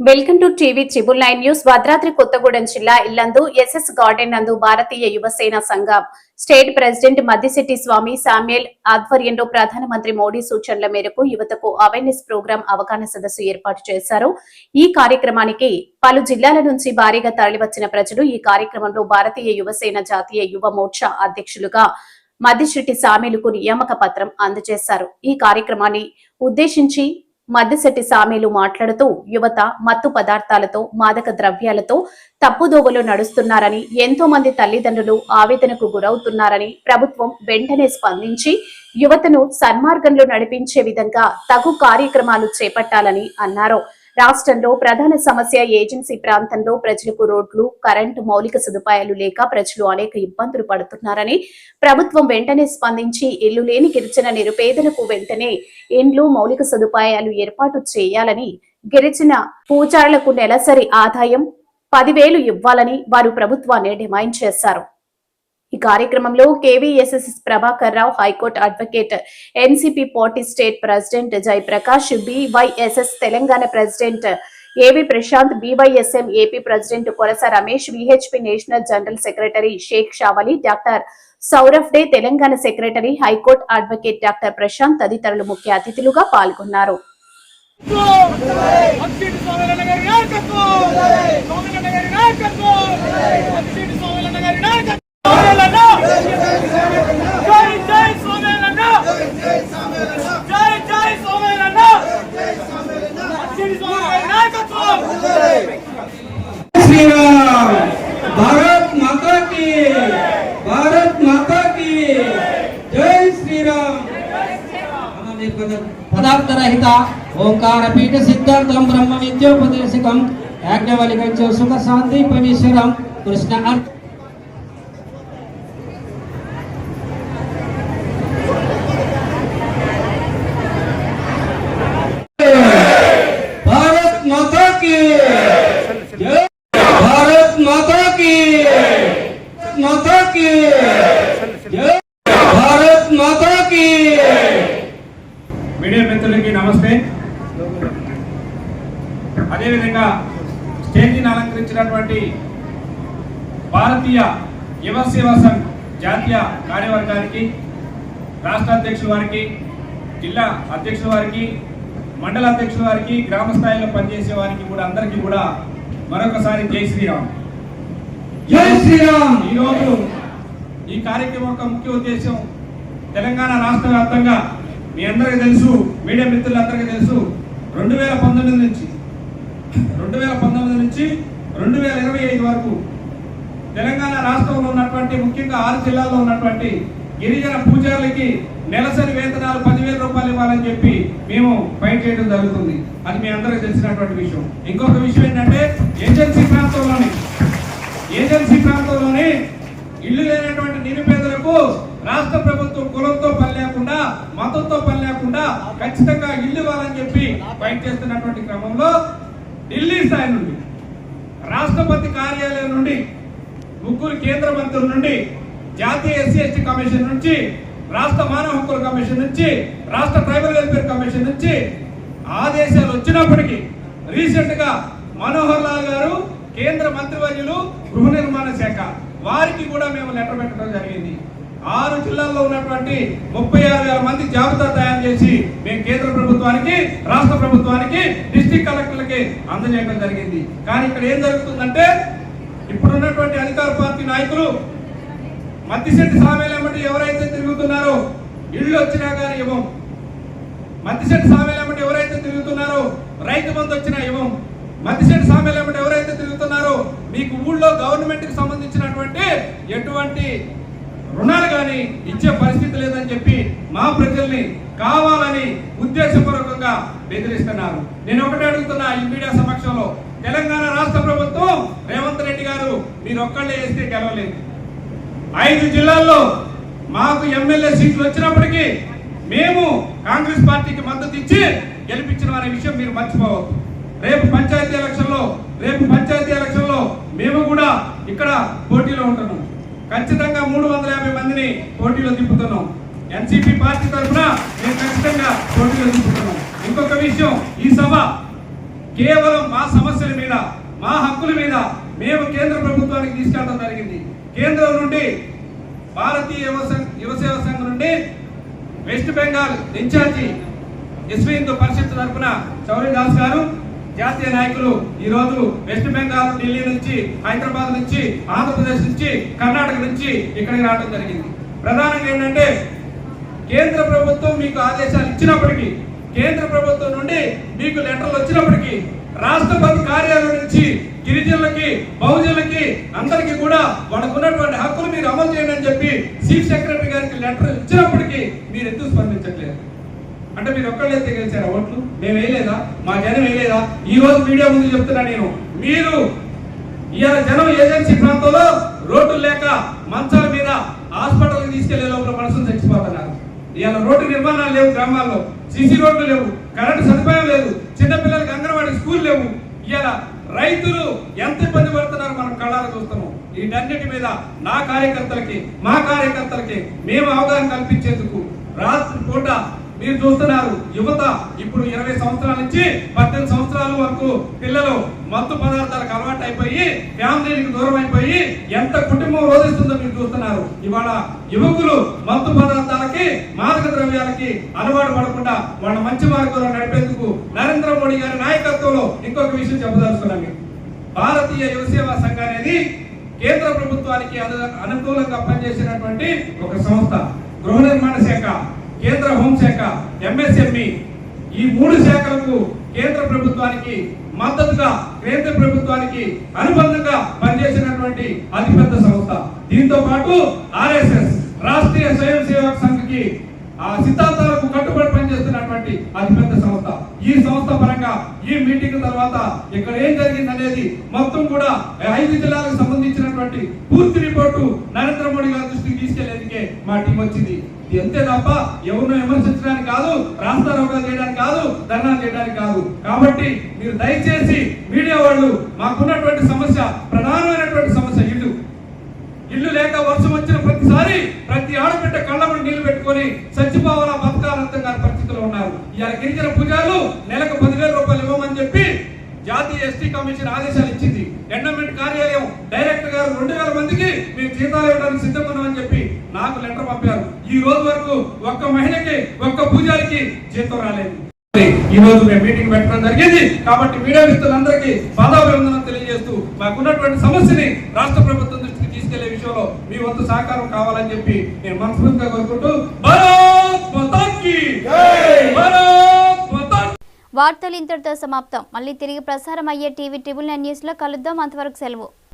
Welcome to TV triple nine news. Bhadradri Kothagudem జిల్లా Yellandu SS garden నందు Bharatiya Yuvasena Sangham state president Maddisetti Swamy Samuel ఆధ్వర్యంలో ప్రధానమంత్రి మోడీ సూచనల మేరకు యువతకు అవేర్నెస్ ప్రోగ్రాం అవగాహన సదస్సు ఏర్పాటు చేశారు. ఈ కార్యక్రమానికి పలు జిల్లాల నుంచి భారీగా తరలివచ్చిన ప్రజలు ఈ కార్యక్రమంలో భారతీయ యువసేన జాతీయ యువ మోర్చా అధ్యక్షులుగా మద్దిశెట్టి సామీలకు నియామక పత్రం అందజేశారు. ఈ కార్యక్రమాన్ని ఉద్దేశించి మద్దిశెట్టి సామీలు మాట్లాడుతూ యువత మత్తు పదార్థాలతో మాదక ద్రవ్యాలతో తప్పుదోవలో నడుస్తున్నారని ఎంతో మంది తల్లిదండ్రులు ఆవేదనకు గురవుతున్నారని ప్రభుత్వం వెంటనే స్పందించి యువతను సన్మార్గంలో నడిపించే విధంగా తగు కార్యక్రమాలు చేపట్టాలని అన్నారు. రాష్ట్రంలో ప్రధాన సమస్య ఏజెన్సీ ప్రాంతంలో ప్రజలకు రోడ్లు కరెంటు మౌలిక సదుపాయాలు లేక ప్రజలు అనేక ఇబ్బందులు పడుతున్నారని ప్రభుత్వం వెంటనే స్పందించి ఇల్లు లేని గిరిజన నిరుపేదలకు వెంటనే ఇండ్లు మౌలిక సదుపాయాలు ఏర్పాటు చేయాలని గిరిజన పూజారులకు నెలసరి ఆదాయం పదివేలు ఇవ్వాలని వారు ప్రభుత్వాన్ని డిమాండ్ చేశారు. ఈ కార్యక్రమంలో KVSSS Prabhakar Rao high court advocate NCP party state president Jayaprakash BYSS Telangana president AV Prashanth BYSM AP president Korasa Ramesh VHP national general secretary Sheikh Shavali doctor Sourabh Dey Telangana secretary high court advocate doctor Prashanth తదితరులు ముఖ్య అతిథులుగా పాల్గొన్నారు. सहित ओंकार पीठ सिद्धार्थम ब्रह्म विद्योपदेश सुख शांति परमेश्वर कृष्ण अर्थ స్టేజీని అలంకరించినటువంటి భారతీయ యువ సేవా సంఘ్ జాతీయ కార్యవర్గానికి రాష్ట్ర అధ్యక్షుల వారికి జిల్లా అధ్యక్షుల వారికి మండల అధ్యక్షుల వారికి గ్రామ స్థాయిలో పనిచేసే వారికి కూడా అందరికీ కూడా మరొకసారి జై శ్రీరామ్. జై శ్రీరామ్! ఈరోజు ఈ కార్యక్రమం యొక్క ముఖ్య ఉద్దేశం తెలంగాణ రాష్ట్ర వ్యాప్తంగా మీ అందరికీ తెలుసు మీడియా మిత్రులందరికీ తెలుసు రెండు వేల పంతొమ్మిది నుంచి రెండు వేల పంతొమ్మిది నుంచి రెండు వేల ఇరవై ఐదు వరకు తెలంగాణ రాష్ట్రంలో ఉన్నటువంటి ముఖ్యంగా ఆరు జిల్లాల్లో ఉన్నటువంటి గిరిజన పూజారులకి నెలసరి వేతనాలు పదివేల రూపాయలు ఇవ్వాలని చెప్పి మేము ఫైట్ చేయడం జరుగుతుంది. అది మీ అందరికీ తెలిసినటువంటి విషయం. ఇంకొక విషయం ఏంటంటే ఏజెన్సీ ప్రాంతంలోని ఏజెన్సీ ప్రాంతంలోనే ఇల్లు లేనటువంటి నిరుపేదలకు రాష్ట్ర ప్రభుత్వం కులంతో పని లేకుండా మతంతో పని లేకుండా ఖచ్చితంగా ఇల్లు ఇవ్వాలని చెప్పి ఫైట్ చేస్తున్నటువంటి క్రమంలో ఢిల్లీ స్థాయి నుండి రాష్ట్రపతి కార్యాలయం నుండి ముగ్గురు కేంద్ర మంత్రుల నుండి జాతీయ ఎస్సీ ఎస్టీ కమిషన్ నుంచి రాష్ట్ర మానవ హక్కుల కమిషన్ నుంచి రాష్ట్ర ట్రైబల్ వెల్ఫేర్ కమిషన్ నుంచి ఆదేశాలు వచ్చినప్పటికీ రీసెంట్గా మనోహర్ లాల్ గారు కేంద్ర మంత్రివర్యులు గృహ నిర్మాణ శాఖ వారికి కూడా మేము లెటర్ పెట్టడం జరిగింది. ఆరు జిల్లాల్లో ఉన్నటువంటి ముప్పై ఆరు వేల మంది జాబితా తయారు చేసి మేము కేంద్ర ప్రభుత్వానికి రాష్ట్ర ప్రభుత్వానికి డిస్ట్రిక్ట్ కలెక్టర్లకి అందజేయడం జరిగింది. కానీ ఇక్కడ ఏం జరుగుతుందంటే ఇప్పుడున్నటువంటి అధికార పార్టీ నాయకులు మద్దిశెట్టి సామేలమ్మటి ఎవరైతే తిరుగుతున్నారో ఇళ్ళు వచ్చినా కానీ ఇవ్వం. మద్దిశెట్టి సామేలమ్మటి ఎవరైతే తిరుగుతున్నారో రైతు బంధు వచ్చినా ఇవ్వం. మద్దిశెట్టి సామేలమ్మటి ఎవరైతే తిరుగుతున్నారో మీకు ఊళ్ళో గవర్నమెంట్కి సంబంధించినటువంటి ఎటువంటి రుణాలు కానీ ఇచ్చే పరిస్థితి లేదని చెప్పి మా ప్రజల్ని కావాలని ఉద్దేశపూర్వకంగా బెదిరిస్తున్నారు. నేను ఒకటే అడుగుతున్నా ఈ మీడియా సమక్షంలో. తెలంగాణ రాష్ట్ర ప్రభుత్వం రేవంత్ రెడ్డి గారు మీరు ఒక్కళ్ళే వేస్తే గెలవలేదు. ఐదు జిల్లాల్లో మాకు ఎమ్మెల్యే సీట్లు వచ్చినప్పటికీ మేము కాంగ్రెస్ పార్టీకి మద్దతు ఇచ్చి గెలిపించిన అనే విషయం మీరు మర్చిపోవద్దు. రేపు పంచాయతీ ఎలక్షన్లో రేపు పంచాయతీ ఎలక్షన్లో మేము కూడా ఇక్కడ పోటీలో ఉంటున్నాం. ఖచ్చితంగా మూడు వందల యాభై మందిని పోటీలో దింపుతున్నాం. ఎన్సీపీ పార్టీ తరఫున మేము ఖచ్చితంగా పోటీలో దింపుతున్నాం. ఇంకొక విషయం ఈ సభ కేవలం మా సమస్యల మీద మా హక్కుల మీద మేము కేంద్ర ప్రభుత్వానికి తీసుకెళ్ళడం జరిగింది. కేంద్రం నుండి భారతీయ యువసేవ సంఘం నుండి West Bengal incharge SV Hindu Parishad తరఫున చౌరీ దాస్ గారు జాతీయ నాయకులు ఈ రోజు వెస్ట్ బెంగాల్ ఢిల్లీ నుంచి హైదరాబాద్ నుంచి ఆంధ్రప్రదేశ్ నుంచి కర్ణాటక నుంచి ఇక్కడికి రావడం జరిగింది. ప్రధానంగా ఏంటంటే కేంద్ర ప్రభుత్వం మీకు ఆదేశాలు ఇచ్చినప్పటికీ కేంద్ర ప్రభుత్వం నుండి మీకు లెటర్లు వచ్చినప్పటికీ రాష్ట్రపతి కార్యాలయం నుంచి గిరిజనులకి బహుజనులకి అందరికీ కూడా వాళ్ళకు ఉన్నటువంటి హక్కులు మీరు అమలు చేయండి అని చెప్పి చీఫ్ సెక్రటరీ గారికి లెటర్ ఇచ్చినప్పటికీ అంటే మీరు ఒక్కళ్ళైతే గెలిచారా ఓట్లు? మేము వేయలేదా? మా జనం వేయలేదా? ఈ రోజు మీడియా ముందు చెప్తున్నా నేను. మీరు ఇవాళ జనం ఏజెన్సీ ప్రాంతంలో రోడ్లు లేక మంచాల మీద హాస్పిటల్కి తీసుకెళ్ళే లోపల మనసులు చచ్చిపోతున్నారు. ఇవాళ రోడ్డు నిర్మాణాలు లేవు గ్రామాల్లో. సీసీ రోడ్లు లేవు. కరెంటు సదుపాయం లేదు. చిన్నపిల్లలకి అంగన్వాడీ స్కూల్ లేవు. ఇవాళ రైతులు ఎంత ఇబ్బంది పడుతున్నారు మనం కళ్ళారా చూస్తున్నాం. వీటన్నిటి మీద నా కార్యకర్తలకి మా కార్యకర్తలకి మేము అవగాహన కల్పించేందుకు రాత్రి పూట మీరు చూస్తున్నారు యువత ఇప్పుడు ఇరవై సంవత్సరాల నుంచి పద్దెనిమిది సంవత్సరాల వరకు పిల్లలు మత్తు పదార్థాలకు అలవాటు అయిపోయి ఫ్యామిలీకి దూరం అయిపోయి ఎంత కుటుంబం రోధిస్తుందో మీరు చూస్తున్నారు. ఇవాళ యువకులు మత్తు పదార్థాలకి మాదక ద్రవ్యాలకి అలవాటు పడకుండా వాళ్ళ మంచి మార్గంలో నడిపేందుకు నరేంద్ర మోడీ గారి నాయకత్వంలో ఇంకొక విషయం చెప్పదలుచుకున్నాం భారతీయ యువసేవా సంఘ అనేది కేంద్ర ప్రభుత్వానికి అనుకూలంగా పనిచేసినటువంటి ఒక సంస్థ గృహ నిర్మాణ శాఖ. కేంద్ర హోంశాఖ ఎంఎస్ఎంఈ ఈ మూడు శాఖలకు కేంద్ర ప్రభుత్వానికి మద్దతుగా కేంద్ర ప్రభుత్వానికి అనుబంధంగా పనిచేసినటువంటి అతిపెద్ద సంస్థ. దీంతో పాటు ఆర్ఎస్ఎస్ రాష్ట్రీయ స్వయం సేవక్ సంఘకి ఆ సిద్ధాంతాలకు కట్టుబడి పనిచేస్తున్నటువంటి అతిపెద్ద సంస్థ. ఈ సంస్థ పరంగా ఈ మీటింగ్ తర్వాత ఇక్కడ ఏం జరిగింది అనేది మొత్తం కూడా ఐదు జిల్లాలకు సంబంధించినటువంటి పూర్తి రిపోర్టు నరేంద్ర మోడీ గారి దృష్టికి తీసుకెళ్ళేందుకే మా టీం వచ్చింది. అంతే తప్ప ఎవరినో విమర్శించడానికి కాదు రాస్తారోగా చేయడానికి కాదు ధర్నా చేయడానికి కాదు. కాబట్టి మీరు దయచేసి మీడియా వాళ్ళు మాకున్నటువంటి సమస్య ప్రధానమైనటువంటి సమస్య ఇల్లు. ఇల్లు లేక వర్షం వచ్చిన ప్రతిసారి ప్రతి ఆడబిడ్డ కళ్ళమని నీళ్ళు పెట్టుకొని చచ్చిపోవాలా బతకాలంతం గారి కాని పరిస్థితిలో ఉన్నారు. ఇవాళ గిరిజన పూజలు నెలకు పదివేల రూపాయలు ఇవ్వమని చెప్పి జాతీయ ఎస్టీ కమిషన్ ఆదేశాలు ఇచ్చింది. ఎండమెంట్ కార్యాలయం డైరెక్టర్ గారు రెండు వేల మందికి మేము జీతాలు ఇవ్వడానికి సిద్ధం ఉన్నామని చెప్పి నాకు లెటర్ పంపారు. ఈ రోజు వరకు ఒక్క మహిళకి ఒక్క పూజారికి జీతం రాలేదు. ఈ రోజు మేము మీటింగ్ పెట్టడం జరిగింది. కాబట్టి మీడియా మిత్రులందరికీ పాదాభివందనం తెలియజేస్తూ మాకున్నటువంటి సమస్యని రాష్ట్ర ప్రభుత్వం దృష్టికి తీసుకెళ్ళే విషయంలో మీ వంతు సహకారం కావాలని చెప్పి నేను మనస్ఫూర్తిగా కోరుకుంటూ వార్తలు ఇంతటితో సమాప్తం. మళ్ళీ తిరిగి ప్రసారం అయ్యే టీవీ ట్రిబుల్ నైన్ న్యూస్లో కలుద్దాం. అంతవరకు సెలవు.